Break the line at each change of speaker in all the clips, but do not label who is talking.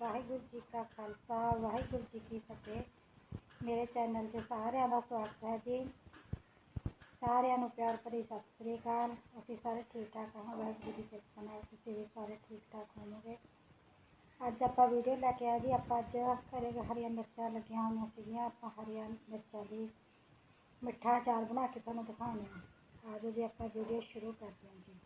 ਵਾਹਿਗੁਰੂ ਜੀ ਕਾ ਖਾਲਸਾ, ਵਾਹਿਗੁਰੂ ਜੀ ਕੀ ਫਤਿਹ। ਮੇਰੇ ਚੈਨਲ ਤੇ ਸਾਰਿਆਂ ਦਾ ਸਵਾਗਤ ਹੈ ਜੀ। ਸਾਰਿਆਂ ਨੂੰ ਪਿਆਰ ਭਰੀ ਸਤਿ ਸ੍ਰੀ ਅਕਾਲ। ਅਸੀਂ ਸਾਰੇ ਠੀਕ ਠਾਕ ਹਾਂ, ਵਾਹਿਗੁਰੂ ਦੀ ਕਿਰਪਾ ਨਾਲ ਤੁਸੀਂ ਵੀ ਸਾਰੇ ਠੀਕ ਠਾਕ ਹੋਵੋਗੇ। ਅੱਜ ਆਪਾਂ ਵੀਡੀਓ ਲੈ ਕੇ ਆਏ ਜੀ। ਆਪਾਂ ਅੱਜ ਘਰੇ ਹਰੀਆਂ ਮਿਰਚਾਂ ਲੱਗੀਆਂ ਹੋਈਆਂ ਸੀਗੀਆਂ। ਆਪਾਂ ਹਰੀਆਂ ਮਿਰਚਾਂ ਦੀ ਮਿੱਠਾ ਅਚਾਰ ਬਣਾ ਕੇ ਤੁਹਾਨੂੰ ਦਿਖਾਉਂਦੇ ਹਾਂ ਆਜੋ ਜੀ, ਆਪਾਂ ਵੀਡੀਓ ਸ਼ੁਰੂ ਕਰਦੇ ਹਾਂ ਜੀ।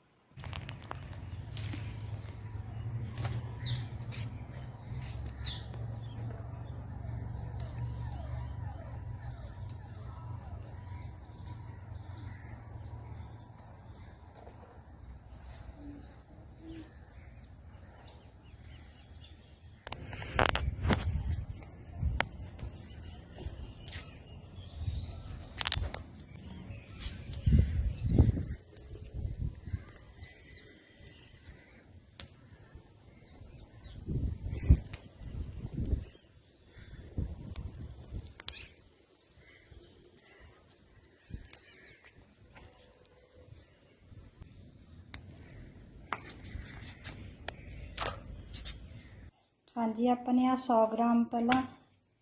ਹਾਂਜੀ ਆਪਾਂ ਨੇ ਆ 100 ਗ੍ਰਾਮ ਪਹਿਲਾਂ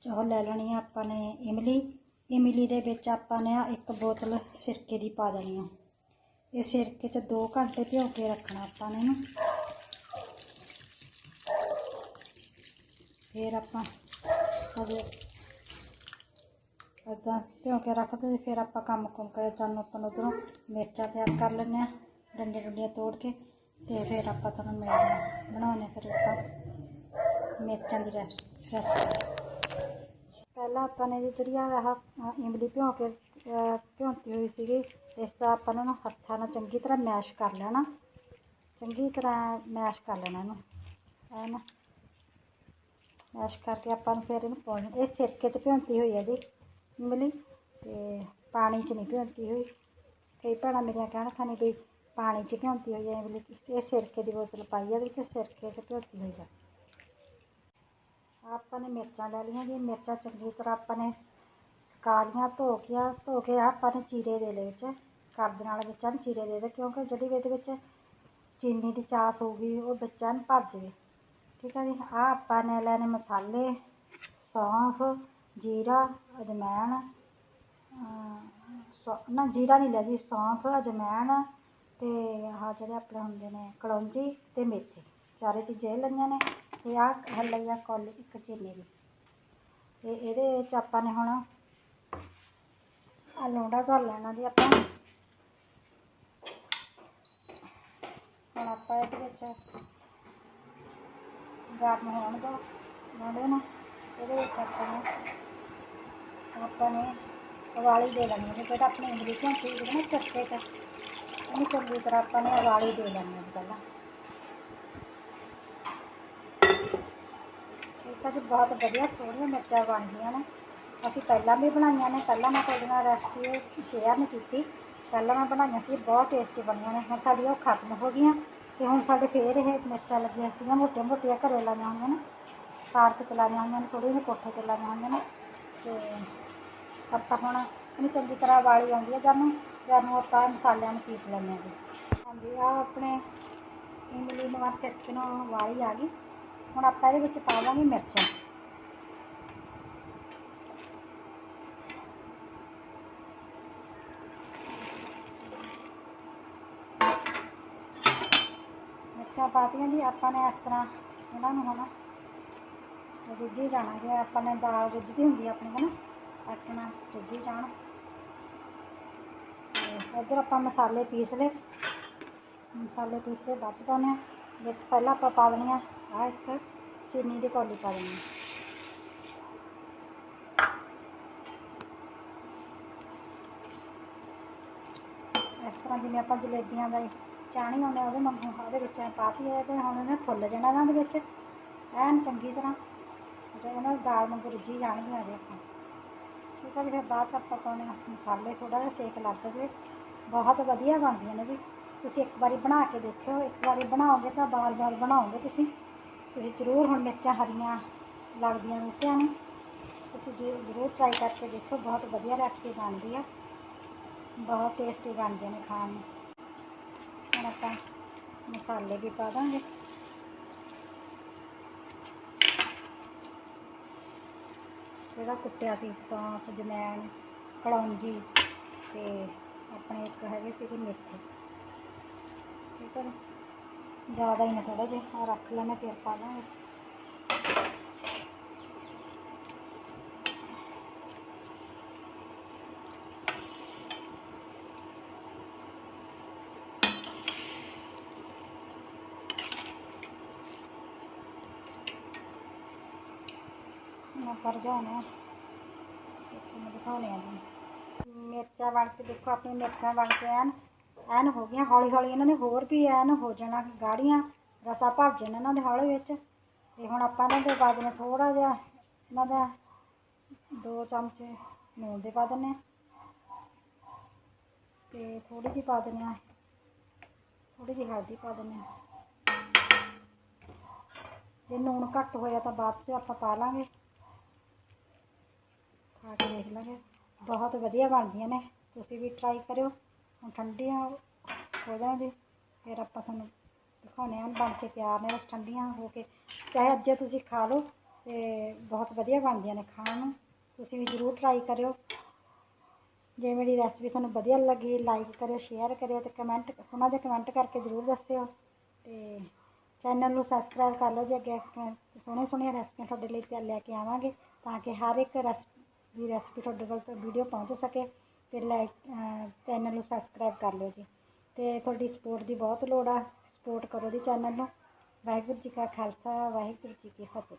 ਉਹ ਲੈ ਲੈਣੀ ਆ ਆਪਾਂ ਨੇ ਇਮਲੀ। ਇਮਲੀ ਦੇ ਵਿੱਚ ਆਪਾਂ ਨੇ ਆ ਇੱਕ ਬੋਤਲ ਸਿਰਕੇ ਦੀ ਪਾ ਦੇਣੀ ਆ। ਇਹ ਸਿਰਕੇ 'ਚ 2 ਘੰਟੇ ਭਿਓ ਕੇ ਰੱਖਣਾ ਆਪਾਂ ਨੇ ਇਹਨੂੰ। ਫਿਰ ਆਪਾਂ ਅਜੇ ਅੱਧਾ ਭਿਓ ਕੇ ਰੱਖਦੇ ਫਿਰ ਆਪਾਂ ਕੰਮ ਕੁਮ ਕਰੇ। ਚੱਲ ਨੂੰ ਆਪਾਂ ਉਧਰੋਂ ਮਿਰਚਾਂ ਤਿਆਰ ਕਰ ਲੈਂਦੇ ਆ ਡੰਡੇ ਡੁੰਡੀਆਂ ਤੋੜ ਕੇ ਤੇ ਫਿਰ ਆਪਾਂ ਤੁਹਾਨੂੰ ਮਿਲਦੇ ਹਾਂ ਬਣਾਉਣੇ ਫਿਰ ਆਪਾਂ। ਮਿਰਚਾਂ ਦੀ ਰੈਸਪੀ। ਪਹਿਲਾਂ ਆਪਾਂ ਨੇ ਜੀ ਜਿਹੜੀ ਆ ਆਹ ਇਮਲੀ ਭਿਉਂ ਕੇ ਅਹ, ਭਿਉਂਤੀ ਹੋਈ ਸੀਗੀ। ਇਸ ਦਾ ਆਪਾਂ ਨੂੰ ਨਾ ਹੱਥਾਂ ਨਾਲ ਚੰਗੀ ਤਰ੍ਹਾਂ ਮੈਸ਼ ਕਰ ਲੈਣਾ। ਚੰਗੀ ਤਰ੍ਹਾਂ ਮੈਸ਼ ਕਰ ਲੈਣਾ ਇਹਨੂੰ। ਐ ਨਾ। ਮੈਸ਼ ਕਰਕੇ ਆਪਾਂ ਨੂੰ ਫਿਰ ਇਹਨੂੰ ਪਾਉਣਾ ਇਹ ਸਿਰਕੇ 'ਚ ਭਿਉਂਤੀ ਹੋਈ ਹੈ ਜੀ ਇਮਲੀ। ਤੇ ਪਾਣੀ 'ਚ ਨਹੀਂ ਭਿਉਂਤੀ ਹੋਈ। ਕਈ ਭੈਣਾਂ ਮੇਰੀਆਂ ਕਹਿਣ ਖਾਣੀ ਵੀ ਪਾਣੀ 'ਚ ਭਿਉਂਤੀ ਹੋਈ ਹੈ ਇਮਲੀ। ਇਹ ਸਿਰਕੇ ਦੀ ਬੋਤਲ ਪਾਈ ਹੈ ਵਿੱਚ ਸਿਰਕੇ 'ਚ ਭਿਉਂਤੀ ਹੋਈ ਹੈ ਆਪਾਂ ਨੇ ਮਿਰਚਾਂ ਲੈ ਲਈਆਂ ਜੀ, ਮਿਰਚਾਂ ਚੰਗੀ ਤਰ੍ਹਾਂ ਆਪਾਂ ਨੇ ਕਾਲੀਆਂ ਧੋ ਕੇ ਧੋ ਕੇ ਆਪਾਂ ਨੇ ਚੀਰੇ ਦੇ ਲਏ ਵਿੱਚ ਕਰਦ ਨਾਲ ਵਿੱਚਾਂ ਨੂੰ ਚੀਰੇ ਦੇ ਦੇ, ਕਿਉਂਕਿ ਜਿਹੜੀ ਇਹਦੇ ਵਿੱਚ ਚੀਨੀ ਦੀ ਚਾਸ ਹੋਊਗੀ, ਉਹ ਵਿੱਚਾਂ ਨੂੰ ਭਰ ਜਾਵੇ। ਠੀਕ ਹੈ ਜੀ ਆ ਆਪਾਂ ਨੇ ਲੈਣੇ ਮਸਾਲੇ, ਸੌਂਫ, ਜੀਰਾ, ਅਜਮੈਣ ਸੌ- ਨਾ ਜੀਰਾ ਨਹੀਂ ਲਿਆ ਜੀ, ਸੌਂਫ, ਅਜਮੈਣ ਅਤੇ ਆਹ ਜਿਹੜੇ ਆਪਣੇ ਹੁੰਦੇ ਨੇ, ਕਲੌਂਜੀ ਅਤੇ ਮੇਥੇ। ਚਾਰੇ ਚੀਜ਼ਾਂ ਇਹ ਲਈਆਂ ਨੇ। ਤੇ ਆਹ ਹੱਲੀ ਆ ਕੌਲੀ ਇੱਕ ਚੀਨੀ ਦੀ ਤੇ ਇਹਦੇ ਵਿੱਚ ਆਪਾਂ ਨੇ ਹੁਣ ਆ ਲੌਂਡਾ ਘਰ ਲੈਣਾ ਜੀ ਆਪਾਂ ਹੁਣ ਆਪਾਂ ਇਹਦੇ ਵਿੱਚ ਗਰਮ ਹੋਣ ਦੋ ਲੌਂਡੇ ਨੂੰ ਇਹਦੇ ਵਿੱਚ ਆਪਾਂ ਨੇ ਆਪਾਂ ਨੇ ਉਬਾਲੀ ਦੇ ਲੈਣੀ ਹੈ ਜਿਹੜਾ ਆਪਣੇ ਇਮਲੀ ਝੋਂਕੀ ਜਿਹੜੀ ਨਾ ਚੱਕੇ 'ਚ ਉਹਨੂੰ ਚੰਗੀ ਤਰ੍ਹਾਂ ਆਪਾਂ ਨੇ ਉਬਾਲੀ ਦੇ ਲੈਣੀ ਹੈ ਪਹਿਲਾਂ ਇਹ ਤਾਂ ਜੀ ਬਹੁਤ ਵਧੀਆ ਸੋਹਣੀਆਂ ਮਿਰਚਾਂ ਬਣਦੀਆਂ ਨੇ। ਅਸੀਂ ਪਹਿਲਾਂ ਵੀ ਬਣਾਈਆਂ ਨੇ, ਪਹਿਲਾਂ ਮੈਂ ਤੁਹਾਡੇ ਨਾਲ ਰੈਸਪੀ ਸ਼ੇਅਰ ਨਹੀਂ ਕੀਤੀ। ਪਹਿਲਾਂ ਮੈਂ ਬਣਾਈਆਂ ਸੀ, ਬਹੁਤ ਟੇਸਟੀ ਬਣੀਆਂ ਨੇ। ਹੁਣ ਸਾਡੀਆਂ ਉਹ ਖਤਮ ਹੋ ਗਈਆਂ ਤੇ ਹੁਣ ਸਾਡੇ ਫੇਰ ਇਹ ਮਿਰਚਾਂ ਲੱਗੀਆਂ ਸੀਗੀਆਂ ਮੋਟੀਆਂ ਮੋਟੀਆਂ ਘਰੇ ਲਾਈਆਂ ਹੋਈਆਂ ਨੇ। ਪਾਰਕ 'ਚ ਲਾਈਆਂ ਹੋਈਆਂ ਨੇ ਥੋੜ੍ਹੀਆਂ ਜਿਹੀ ਕੋਠੇ 'ਤੇ ਲਾਈਆਂ ਹੋਈਆਂ ਨੇ। ਤੇ ਆਪਾਂ ਹੁਣ ਇਹਨੂੰ ਚੰਗੀ ਤਰ੍ਹਾਂ ਵਾਲੀ ਆਉਂਦੀ ਹੈ ਜਦੋਂ ਜਦੋਂ ਆਪਾਂ ਮਸਾਲਿਆਂ ਨੂੰ ਪੀਸ ਲੈਂਦੇ ਹਾਂ ਜੀ। ਹਾਂਜੀ ਆ ਆਪਣੇ ਇਮਲੀ ਨੂੰ ਸਿਰਕੇ ਨੂੰ ਵਾਲੀ ਆ ਗਈ। ਹੁਣ ਆਪਾਂ ਇਹਦੇ ਵਿੱਚ ਪਾਵਾਂਗੇ ਮਿਰਚਾਂ। ਮਿਰਚਾਂ ਪਾਤੀਆਂ ਜੀ, ਆਪਾਂ ਨੇ ਇਸ ਤਰ੍ਹਾਂ ਇਹਨਾਂ ਨੂੰ ਹੁਣ ਰਿੱਝੀ ਜਾਣਾ ਜੇ ਆਪਾਂ ਨੇ ਦਾਲ ਰਿੱਝਦੀ ਹੁੰਦੀ ਆ ਆਪਣੀ ਹਨਾ ਆਪਣਾ ਰਿੱਝੀ ਜਾਣਾ। ਇੱਧਰ ਆਪਾਂ ਮਸਾਲੇ ਪੀਸ ਲਏ। ਮਸਾਲੇ ਪੀਸ ਕੇ ਬਾਅਦ 'ਚ ਪਾਉਂਦੇ ਹਾਂ। ਵਿੱਚ ਪਹਿਲਾਂ ਆਪਾਂ ਪਾ ਦੇਣੀਆਂ ਆ ਆਹ ਇੱਕ ਚੀਨੀ ਦੀ ਕੌਲੀ ਪਾ ਦੇਣੀ। ਇਸ ਤਰ੍ਹਾਂ ਜਿਵੇਂ ਆਪਾਂ ਜਲੇਬੀਆਂ ਦਾ ਚਾਣੀ ਆਉਂਦੇ, ਉਹਦੇ ਵਾਂਗੂ ਉਹਦੇ ਵਿੱਚ ਪਾਤੀ ਹੈ ਤੇ ਹੁਣ ਇਹਨੇ ਫੁੱਲ ਜਾਣਾ ਇਹਨਾਂ ਦੇ ਵਿੱਚ। ਐਨ ਚੰਗੀ ਤਰ੍ਹਾਂ ਤੇ ਇਹਨਾਂ ਦੀ ਦਾਲ ਵਾਂਗੂ ਰੁੱਝੀ ਜਾਣਗੀਆਂ ਜੇ ਆਪਾਂ ਠੀਕ ਹੈ ਫਿਰ ਬਾਅਦ 'ਚ ਆਪਾਂ ਪਾਉਣੇ ਆ ਮਸਾਲੇ ਥੋੜ੍ਹਾ ਜਿਹਾ, ਸੇਕ ਲੱਗ ਜਾਵੇ ਬਹੁਤ ਵਧੀਆ ਬਣਦੀਆਂ ਨੇ ਜੀ। ਤੁਸੀਂ ਇੱਕ ਵਾਰੀ ਬਣਾ ਕੇ ਦੇਖਿਓ, ਇੱਕ ਵਾਰੀ ਬਣਾਓਗੇ ਤਾਂ ਬਾਰ-ਬਾਰ ਬਣਾਓਗੇ ਤੁਸੀਂ। ਤੁਸੀਂ ਜ਼ਰੂਰ ਹੁਣ ਮਿਰਚਾਂ ਹਰੀਆਂ ਲੱਗਦੀਆਂ ਬੂਟਿਆਂ ਨੂੰ। ਤੁਸੀਂ ਜੀ ਜ਼ਰੂਰ ਟਰਾਈ ਕਰਕੇ ਦੇਖੋ, ਬਹੁਤ ਵਧੀਆ ਰੈਸਪੀ ਬਣਦੀ ਆ। ਬਹੁਤ ਟੇਸਟੀ ਬਣਦੇ ਨੇ ਖਾਣ ਨੂੰ। ਹੁਣ ਆਪਾਂ ਮਸਾਲੇ ਵੀ ਪਾ ਦਾਂਗੇ। ਜਿਹੜਾ ਕੁੱਟਿਆ ਸੀ ਸੌਂਫ, ਜਮੈਣ ਕਲੌਂਜੀ ਤੇ ਆਪਣੇ ਇੱਕ ਹੈਗੇ ਸੀਗੇ ਮੇਥੇ। ਠੀਕ ਹੈ ਜ਼ਿਆਦਾ ਹੀ ਨਾ ਥੋੜਾ ਜਿਹਾ ਰੱਖ ਲੈਣਾ ਫਿਰ ਪਾ ਲਾਂਗੇ ਮੈਂ ਕਰ ਜਾਣਾ। ਤੁਹਾਨੂੰ ਦਿਖਾਉਣੇ ਆ ਮਿਰਚਾਂ ਬਣ ਕੇ ਦੇਖੋ ਆਪਣੀ ਮਿਰਚਾਂ ਬਣ ਕੇ ਐਨ। ਐਨ ਹੋ ਗਈਆਂ ਹੌਲੀ ਹੌਲੀ ਇਹਨਾਂ ਨੇ ਹੋਰ ਵੀ ਐਨ ਹੋ ਜਾਣਾ ਗਾੜੀਆਂ, ਰਸਾ ਭਰ ਜਾਣਾ ਇਹਨਾਂ ਦੇ ਹੌਲੀ ਵਿੱਚ। ਤੇ ਹੁਣ ਆਪਾਂ ਇਹਨਾਂ ਦੇ ਪਾ ਦੇਣਾ ਥੋੜਾ ਜਿਹਾ ਇਹਨਾਂ ਦਾ ਦੋ ਚਮਚੇ ਨੂਣ ਦੇ ਪਾ ਦਿੰਦੇ ਹਾਂ। ਤੇ ਥੋੜੀ ਜਿਹੀ ਪਾ ਦਿੰਦੇ ਹਾਂ। ਥੋੜੀ ਜਿਹੀ ਹਲਦੀ ਪਾ ਦਿੰਦੇ ਹਾਂ। ਜੇ ਨੂਣ ਘੱਟ ਹੋਇਆ ਤਾਂ ਬਾਅਦ 'ਚ ਆਪਾਂ ਪਾ ਲਾਂਗੇ। ਖਾ ਕੇ ਦੇਖ ਲਾਂਗੇ। ਬਹੁਤ ਵਧੀਆ ਬਣਦੀਆਂ ਨੇ। ਤੁਸੀਂ ਵੀ ਟਰਾਈ ਕਰਿਓ। ਹੁਣ ਠੰਡੀਆਂ ਹੋ ਜਾਣਗੇ। ਫਿਰ ਆਪਾਂ ਤੁਹਾਨੂੰ ਦਿਖਾਉਣੇ ਹਾਂ, ਬਣ ਕੇ ਤਿਆਰ ਨੇ ਬਸ ਠੰਡੀਆਂ ਹੋ ਕੇ। ਚਾਹੇ ਅੱਜ ਤੁਸੀਂ ਖਾ ਲਓ ਤੇ ਬਹੁਤ ਵਧੀਆ ਬਣਦੀਆਂ ਨੇ ਖਾਣ ਨੂੰ। ਤੁਸੀਂ ਵੀ ਜ਼ਰੂਰ ਟਰਾਈ ਕਰਿਓ। ਜੇ ਮੇਰੀ ਰੈਸਪੀ ਤੁਹਾਨੂੰ ਵਧੀਆ ਲੱਗੀ ਲਾਈਕ ਕਰਿਓ ਸ਼ੇਅਰ ਕਰਿਓ ਤੇ ਕਮੈਂਟ ਸੋਹਣਾ ਜਿਹਾ ਕਮੈਂਟ ਕਰਕੇ ਜ਼ਰੂਰ ਦੱਸਿਓ। ਤੇ ਚੈਨਲ ਨੂੰ ਸਬਸਕ੍ਰਾਈਬ ਕਰ ਲਓ ਜੇ ਅੱਗੇ ਸੋਹਣੀਆਂ ਸੋਹਣੀਆਂ ਰੈਸਪੀਆਂ ਤੁਹਾਡੇ ਲਈ ਤੇ ਲੈ ਕੇ ਆਵਾਂਗੇ ਤਾਂ ਕਿ ਹਰ ਇੱਕ ਰੈਸ ਦੀ ਰੈਸਪੀ ਤੁਹਾਡੇ ਕੋਲ ਵੀਡੀਓ ਪਹੁੰਚ ਸਕੇ। ਅਤੇ ਲਾਈਕ ਚੈਨਲ ਨੂੰ ਸਬਸਕ੍ਰਾਈਬ ਕਰ ਲਿਓ ਜੀ। ਅਤੇ ਤੁਹਾਡੀ ਸਪੋਰਟ ਦੀ ਬਹੁਤ ਲੋੜ ਆ। ਸਪੋਰਟ ਕਰੋ ਜੀ ਚੈਨਲ ਨੂੰ। ਵਾਹਿਗੁਰੂ ਜੀ ਕਾ ਖਾਲਸਾ, ਵਾਹਿਗੁਰੂ ਜੀ ਕੀ ਫਤਿਹ।